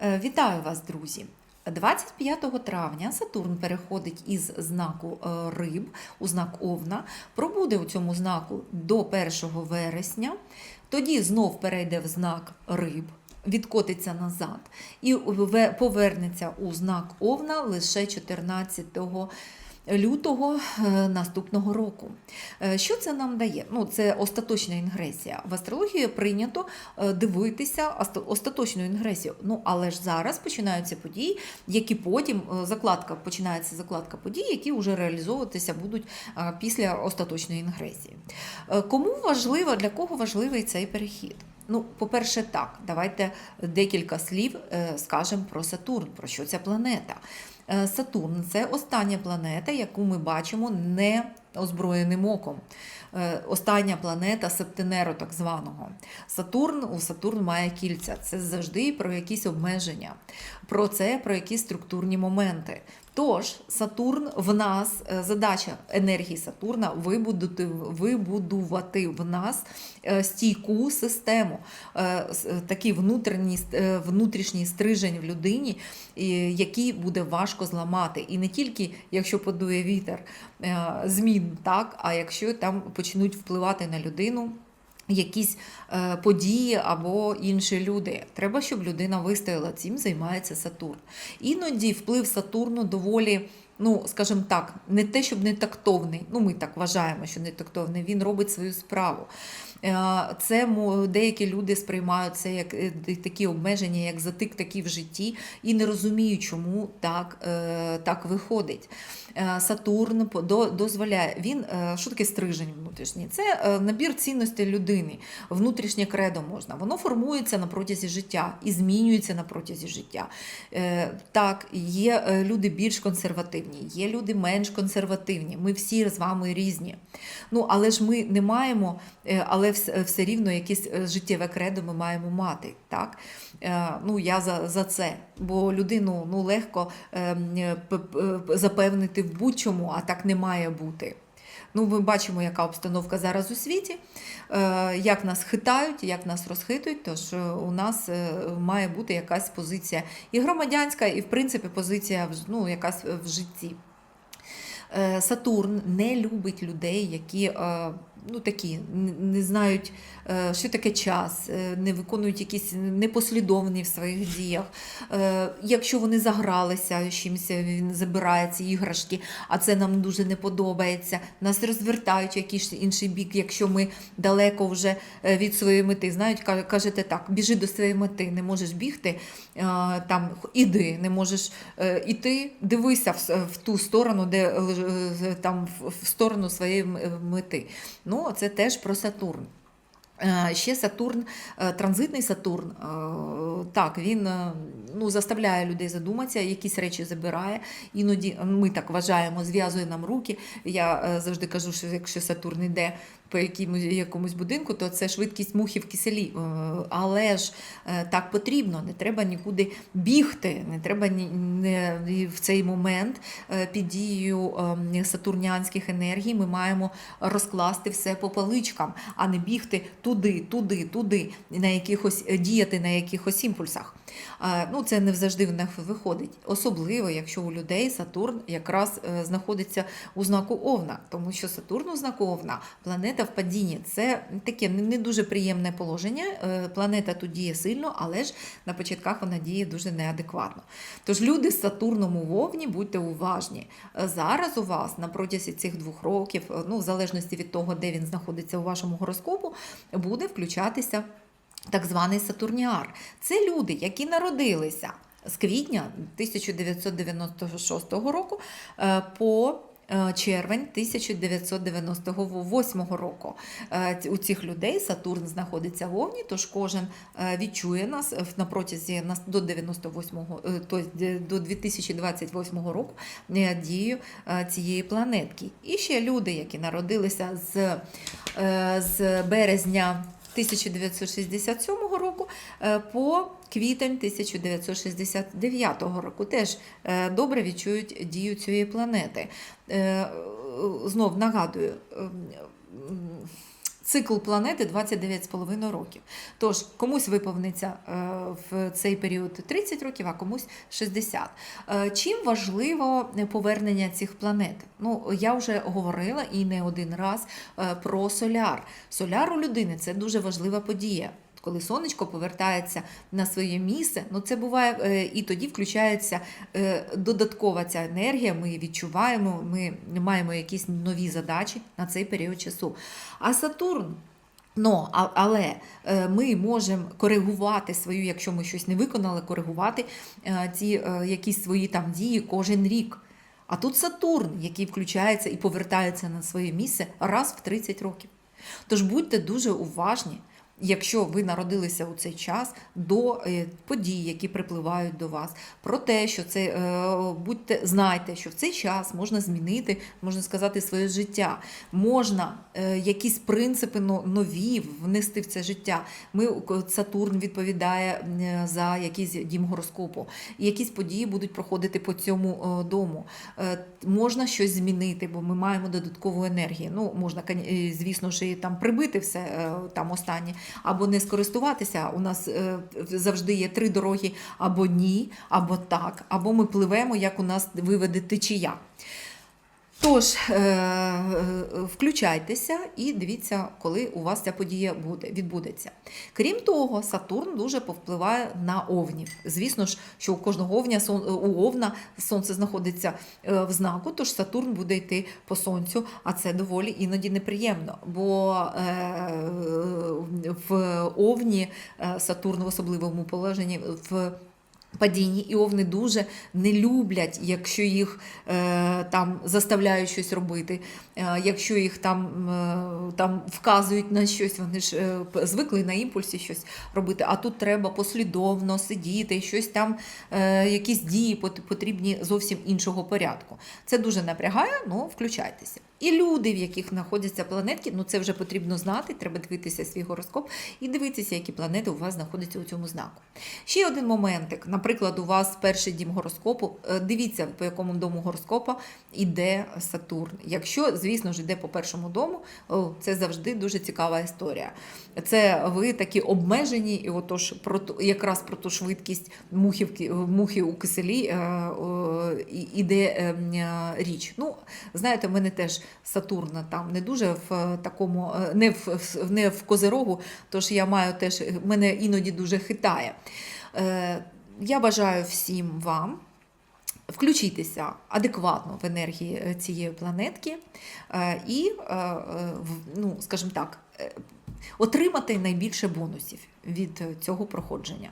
Е, Вітаю вас, друзі! 25 травня Сатурн переходить із знаку е, риб у знак Овна, пробуде у цьому знаку до 1 вересня, тоді знов перейде в знак риб, відкотиться назад і повернеться у знак Овна лише 14 лютого е, наступного року. Е, Що це нам дає? Ну, це остаточна інгресія. В астрології прийнято е, дивитися оста- остаточну інгресію. Ну, але ж зараз починаються події, які потім закладка починається закладка подій, які вже реалізовуватися будуть після остаточної інгресії. Кому важливо, для кого важливий цей перехід? Ну, по-перше, так, давайте декілька слів скажемо про Сатурн, про що ця планета. Е, Сатурн це остання планета, яку ми бачимо не озброєним оком. Е, Остання планета Септенеру, так званого. Сатурн у Сатурн має кільця. Це завжди про якісь обмеження, про це, про якісь структурні моменти. Тож Сатурн в нас, е, задача енергії Сатурна вибудувати, вибудувати в нас е, стійку систему, е, такий внутрішній, внутрішній стрижень в людині, який буде важко зламати. І не тільки якщо подує вітер змін, так, а якщо там почнуть впливати на людину. Якісь е, події або інші люди. Треба, щоб людина вистояла. Цим займається Сатурн. Іноді вплив Сатурну доволі, ну скажімо так, не те, щоб не тактовний. Ну, ми так вважаємо, що не тактовний. Він робить свою справу. Е, Це деякі люди сприймають це як е, такі обмеження, як затик такий в житті, і не розуміють, чому так, е, так виходить. Сатурн дозволяє. Він що таке стрижень внутрішній? Це набір цінностей людини, внутрішнє кредо можна. Воно формується на протязі життя і змінюється на протязі життя. Так, є люди більш консервативні, є люди менш консервативні. Ми всі з вами різні. Ну, але ж ми не маємо, е, але все рівно якесь е, життєве кредо ми маємо мати. Так? Е, Ну, я за, за це. Бо людину ну, легко ем, е, запевнити в будь-чому, а так не має бути. Ну, ми бачимо, яка обстановка зараз у світі, е, як нас хитають, як нас розхитують. Тож е, у нас е, має бути якась позиція і громадянська, і в принципі позиція ну, якась в житті. Сатурн не любить людей, які ну, такі, не знають, е, що таке час, е, не виконують якісь непослідовні в своїх діях. Е, Якщо вони загралися чимось, він забирає ці іграшки, а це нам дуже не подобається. Нас розвертають в якийсь інший бік, якщо ми далеко вже від своєї мети. Знають, кажете так, біжи до своєї мети, не можеш бігти, там іди, не можеш іти, дивися в, ту сторону, де там в- сторону своєї мети. Ну, це теж про Сатурн. Е, Ще Сатурн, е, транзитний Сатурн, е, так, він ну, заставляє людей задуматися, якісь речі забирає. Іноді ми так вважаємо, зв'язує нам руки. Я завжди кажу, що якщо Сатурн йде по якомусь, якомусь будинку, то це швидкість мухи в киселі. Е, Але ж е, так потрібно, не треба нікуди бігти, не треба ні, не, в цей момент е, під дією е, сатурнянських енергій ми маємо розкласти все по паличкам, а не бігти туди, туди, туди, на якихось діяти на якихось імпульсах. Ну, це не завжди в них виходить. Особливо, якщо у людей Сатурн якраз знаходиться у знаку Овна, тому що Сатурн у знаку Овна планета в падінні. Це таке не дуже приємне положення. Е, Планета тут діє сильно, але ж на початках вона діє дуже неадекватно. Тож люди з Сатурном у Вовні, будьте уважні. Е, Зараз у вас на протязі цих двох років, е, ну в залежності від того, де він знаходиться у вашому гороскопу, буде включатися так званий Сатурніар. Це люди, які народилися з квітня 1996 року по червень 1998 року. Е, У цих людей Сатурн знаходиться в Овні, тож кожен е, відчує нас е, на протязі до 98-го, е, тобто де- до 2028 року е, дію е, цієї планетки. І ще люди, які народилися з, е, з березня 1967 року е, по квітень 1969 року. Теж е, добре відчують дію цієї планети. Е, Знов нагадую, ем, Цикл планети 29,5 років. Тож комусь виповниться е, в цей період 30 років, а комусь 60. Е, Чим важливо повернення цих планет? Ну, я вже говорила і не один раз е, про соляр. Соляр у людини це дуже важлива подія. Коли сонечко повертається на своє місце, ну це буває е, і тоді включається е, додаткова ця енергія. Ми відчуваємо, ми маємо якісь нові задачі на цей період часу. А Сатурн. Ну, а- але е, ми можемо коригувати свою, якщо ми щось не виконали, коригувати ці якісь свої там дії кожен рік. А тут Сатурн, який включається і повертається на своє місце раз в 30 років. Тож будьте дуже уважні, якщо ви народилися у цей час до е, подій, які припливають до вас, про те, що це е, будьте, знайте, що в цей час можна змінити, можна сказати, своє життя, можна е, якісь принципи нові внести в це життя. Ми Сатурн відповідає за якийсь дім гороскопу. Якісь події будуть проходити по цьому дому. Можна щось змінити, бо ми маємо додаткову енергію. Ну, можна, звісно ж, і там прибити все там останнє, або не скористуватися. У нас е, завжди є три дороги: або ні, або так, або ми пливемо, як у нас виведе течія. Тож, е, е, включайтеся і дивіться, коли у вас ця подія буде, відбудеться. Крім того, Сатурн дуже повпливає на овнів. Звісно ж, що у кожного овня у овна сонце знаходиться е, в знаку, тож Сатурн буде йти по сонцю, а це доволі іноді неприємно. Бо е, в овні е, Сатурн в особливому положенні в падінні, і овни дуже не люблять, якщо їх е, там заставляють щось робити, е, якщо їх там, е, там вказують на щось, вони ж е, звикли на імпульсі щось робити. А тут треба послідовно сидіти, щось там, е, якісь дії потрібні зовсім іншого порядку. Це дуже напрягає, ну включайтеся. І люди, в яких знаходяться планетки, ну це вже потрібно знати, треба дивитися свій гороскоп і дивитися, які планети у вас знаходяться у цьому знаку. Ще один моментик. Наприклад, у вас перший дім гороскопу. Е, Дивіться, по якому дому гороскопа йде Сатурн. Якщо, звісно ж, йде по першому дому, це завжди дуже цікава історія. Це ви такі обмежені, і отож про якраз про ту швидкість мухи, мухи у киселі е, іде е, м, е, річ. Ну, знаєте, в мене теж Сатурн там не дуже в е, такому, е, не в, не в козирогу, тож я маю теж, мене іноді дуже хитає. Е, Я бажаю всім вам включитися адекватно в енергії е, цієї планетки е, і, е, е, ну, скажімо так, е, отримати найбільше бонусів від е, цього проходження.